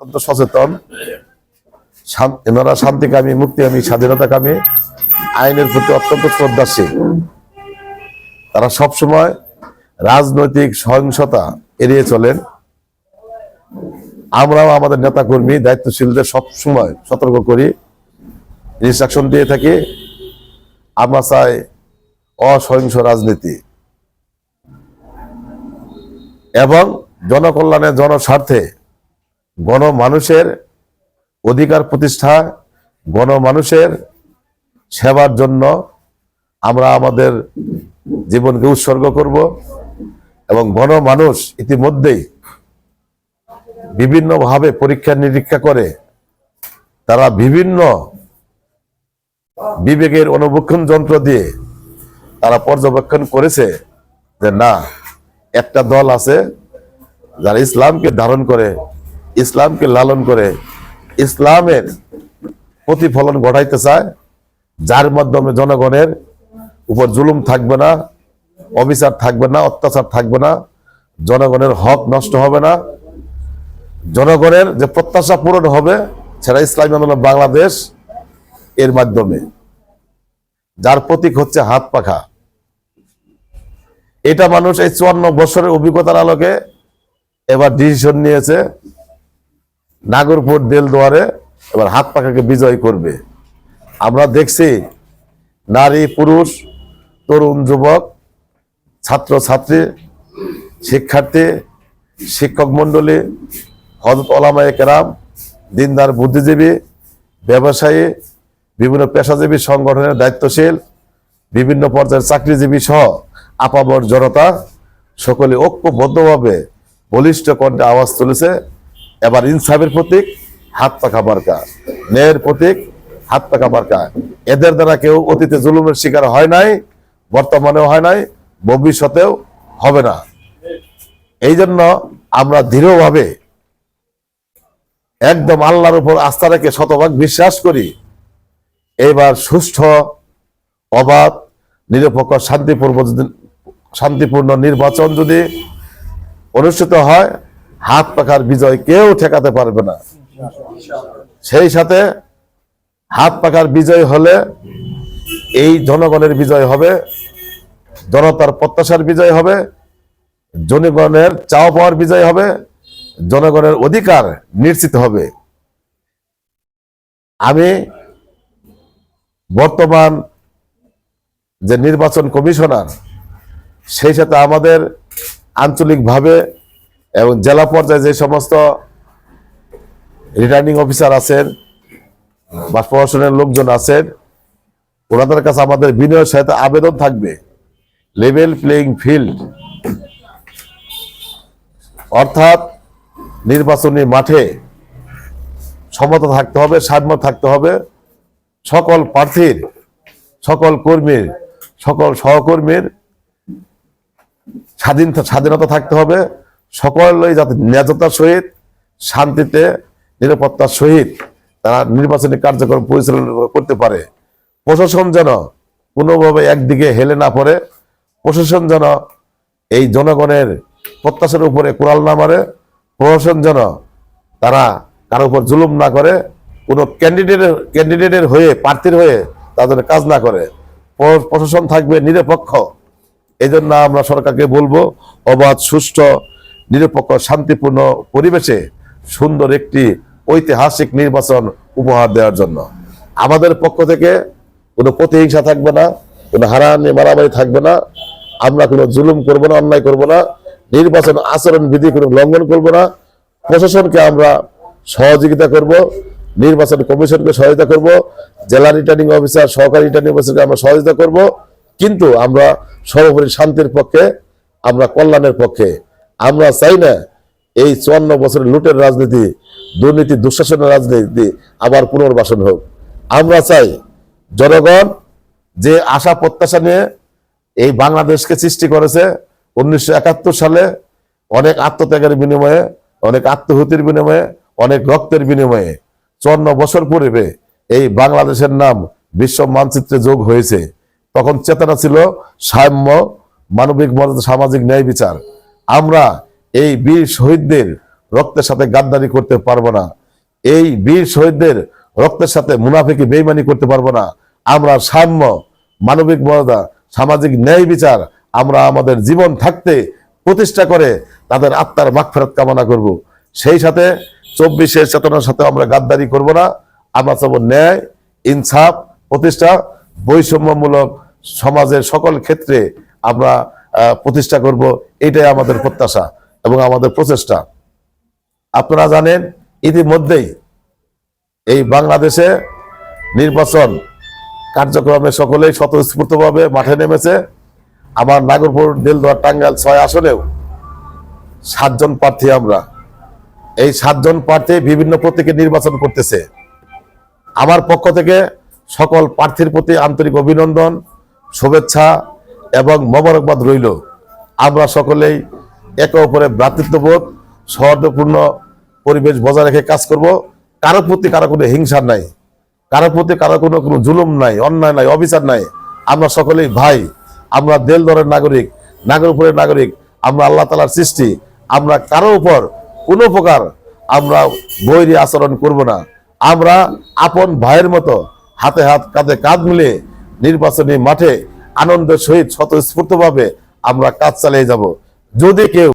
অত্যন্ত সচেতন। এনারা শান্তিকামী, মুক্তিকামী, স্বাধীনতাকামী, আইনের প্রতি অত্যন্ত শ্রদ্ধাশীল। তারা সবসময় রাজনৈতিক সহিংসতা এড়িয়ে চলেন। আমরাও আমাদের নেতাকর্মী, দায়িত্বশীলদের সবসময় সতর্ক করি। ইনস্ট্রাকশন দিয়ে থাকি, আমরা চাই অসহিংস রাজনীতি। এবং জনকল্যাণে, জনস্বার্থে গণমানুষের অধিকার প্রতিষ্ঠা, গণমানুষের সেবার জন্য আমরা আমাদের জীবনকে উৎসর্গ করব এবং গণমানুষ ইতিমধ্যেই বিভিন্নভাবে পরীক্ষা নিরীক্ষা করে তারা বিভিন্ন বিবেকের অনুবক্ষণ যন্ত্র দিয়ে তারা পর্যবেক্ষণ করেছে যে না, একটা দল আছে যারা ইসলামকে ধারণ করে ইসলামকে লালন করে ইসলামের প্রতিফলন ঘটাইতে চায়, যার মাধ্যমে জনগণের উপর জুলুম থাকবে না, অবিচার থাকবে না, অত্যাচার থাকবে না, জনগণের হক নষ্ট হবে না। জনগণের যে প্রত্যাশা পূরণ হবে সেটা ইসলামী আন্দোলন বাংলাদেশ এর মাধ্যমে। যার প্রতীক হচ্ছে হাত পাখা। এটা মানুষ এই চুয়ান্ন বছরের অভিজ্ঞতার আলোকে এবার ডিসিশন নিয়েছে। নাগরপুর দেল দুয়ারে এবার হাত পাখাকে বিজয় করবে। আমরা দেখছি নারী, পুরুষ, তরুণ, যুবক ছাত্র ছাত্রী শিক্ষার্থী, শিক্ষক মণ্ডলী হজরত ওলামায়ে কেরাম, দিনদার বুদ্ধিজীবী, ব্যবসায়ী, বিভিন্ন পেশাজীবী সংগঠনের দায়িত্বশীল, বিভিন্ন পর্যায়ের চাকরিজীবী সহ আপাবর জনতা সকলে ঐক্যবদ্ধভাবে বলিষ্ঠ কণ্ঠে আওয়াজ তুলেছে। এবার ইনসাফের প্রতীক, হাত পাখা বার্কা। ন্যায়ের প্রতীক, হাত পাখা বার্কা। এদের দ্বারা কেউ অতীতে জুলুমের শিকার হয় নাই, বর্তমানেও হয় নাই, ভবিষ্যতেও হবে না। এই জন্য আমরা দৃঢ়ভাবে একদম আল্লাহর উপর আস্থা রেখে শতভাগ বিশ্বাস করি এবার সুষ্ঠ, অবাধ, নিরপেক্ষ শান্তিপূর্ণ যদি- শান্তিপূর্ণ নির্বাচন যদি অনুষ্ঠিত হয় হাত পাখার বিজয় কেউ ঠেকাতে পারবে না। সেই সাথে হাত পাখার বিজয় হলে এই জনগণের বিজয় হবে, জনতার প্রত্যাশার বিজয় হবে, জনগণের চাওয়া পাওয়ার বিজয় হবে, জনগণের অধিকার নিশ্চিত হবে। আমি বর্তমান যে নির্বাচন কমিশনার, সেই সাথে আমাদের আঞ্চলিকভাবে এবং জেলা পর্যায়ে যে সমস্ত রিটার্নিং অফিসার আছেন, বা প্রশাসনের লোকজন আছেন, ওনাদের কাছে আমাদের বিনয়ের সাথে আবেদন থাকবে। লেভেল প্লেইং ফিল্ড অর্থাৎ নির্বাচনী মাঠে সমতা থাকতে হবে, সাম্য থাকতে হবে। সকল প্রার্থীর, সকল কর্মীর, সকল সহকর্মীর স্বাধীন স্বাধীনতা থাকতে হবে। সকলেই যাতে ন্যায্যতার সহিত, শান্তিতে, নিরাপত্তার সহিত তারা নির্বাচনী কার্যক্রম পরিচালনা করতে পারে। প্রশাসন যেন কোনোভাবে একদিকে হেলে না পড়ে, প্রশাসন যেন এই জনগণের প্রত্যাশার উপরে কোরাল না মারে, প্রশাসন যেন তারা কারও উপর জুলুম না করে, কোনো ক্যান্ডিডেটের ক্যান্ডিডেটের হয়ে, প্রার্থীর হয়ে তাদের কাজ না করে। প্রশাসন থাকবে নিরপেক্ষ। এই জন্য আমরা সরকারকে বলব, অবাধ, সুষ্ঠু নিরপেক্ষ, শান্তিপূর্ণ পরিবেশে সুন্দর একটি ঐতিহাসিক নির্বাচন উপহার দেওয়ার জন্য। আমাদের পক্ষ থেকে কোনো প্রতিহিংসা থাকবে না, কোনো হারাহানি, মারামারি থাকবে না। আমরা কোনো জুলুম করব না, অন্যায় করব না। নির্বাচন আচরণ বিধি কোনো লঙ্ঘন করব না। প্রশাসনকে আমরা সহযোগিতা করব, নির্বাচন কমিশনকে সহায়তা করব, জেলা রিটার্নিং অফিসার, সহকারী রিটার্নিং অফিসারকে আমরা সহযোগিতা করব। কিন্তু আমরা সর্বোপরি শান্তির পক্ষে, আমরা কল্যাণের পক্ষে আমরা চাই না এই চুয়ান্ন বছরের লুটের রাজনীতি, দুর্নীতি, দুঃশাসনের রাজনীতি আবার পুনর্বাসন হোক। আমরা চাই জনগণ যে আশা প্রত্যাশা নিয়ে এই বাংলাদেশকে সৃষ্টি করেছে উনিশশো একাত্তর সালে, অনেক আত্মত্যাগের বিনিময়ে, অনেক আত্মহুতির বিনিময়ে, অনেক রক্তের বিনিময়ে চুয়ান্ন বছর পূর্বে এই বাংলাদেশের নাম বিশ্ব মানচিত্রে যোগ হয়েছে। তখন চেতনা ছিল সাম্য, মানবিক মর্যাদা, সামাজিক ন্যায় বিচার। আমরা এই বীর শহীদদের রক্তের সাথে গাদ্দারি করতে পারব না। এই বীর শহীদদের রক্তের সাথে মুনাফিকে বেইমানি করতে পারব না। আমরা সাম্য, মানবিক মর্যাদা, সামাজিক ন্যায় বিচার, আমরা আমাদের জীবন থাকতে প্রতিষ্ঠা করে তাদের আত্মার মাগফেরত কামনা করব। সেই সাথে চব্বিশের চেতনার সাথে আমরা গাদ্দারি করব না। আমরা চাব ন্যায়, ইনসাফ, প্রতিষ্ঠা, বৈষম্যমূলক সমাজের সকল ক্ষেত্রে আমরা প্রতিষ্ঠা করব, এটাই আমাদের প্রত্যাশা এবং আমাদের প্রচেষ্টা। আপনারা জানেন, ইতিমধ্যেই এই বাংলাদেশে নির্বাচন কার্যক্রমে সকলেই স্বতঃস্ফূর্তভাবে মাঠে নেমেছে। আমার নাগরপুর দিলদুয়ার টাঙ্গাল ছয় আসনেও সাতজন প্রার্থী আমরা। এই সাতজন প্রার্থী বিভিন্ন প্রতীকে নির্বাচন করতেছে। আমার পক্ষ থেকে সকল প্রার্থীর প্রতি আন্তরিক অভিনন্দন, শুভেচ্ছা এবং মোবারকবাদ রইল। আমরা সকলেই একে অপরের ভ্রাতৃত্ববোধ, সৌহার্দ্যপূর্ণ পরিবেশ বজায় রেখে কাজ করব। কারও প্রতি কারও কোনো হিংসা নাই। কারও প্রতি কারও কোনো কোনো জুলুম নাই, অন্যায় নাই, অবিচার নাই। আমরা সকলেই ভাই, আমরা দেলদরের নাগরিক, নাগরপুরের নাগরিক, আমরা আল্লাহ তালার সৃষ্টি। আমরা কারও উপর কোনো প্রকার আমরা বৈরী আচরণ করব না। আমরা আপন ভাইয়ের মতো হাতে হাত কাঁধে কাঁধ মিলে নির্বাচনী মাঠে আনন্দের সহিত স্বতঃস্ফূর্তভাবে আমরা কাজ চালিয়ে যাব। যদি কেউ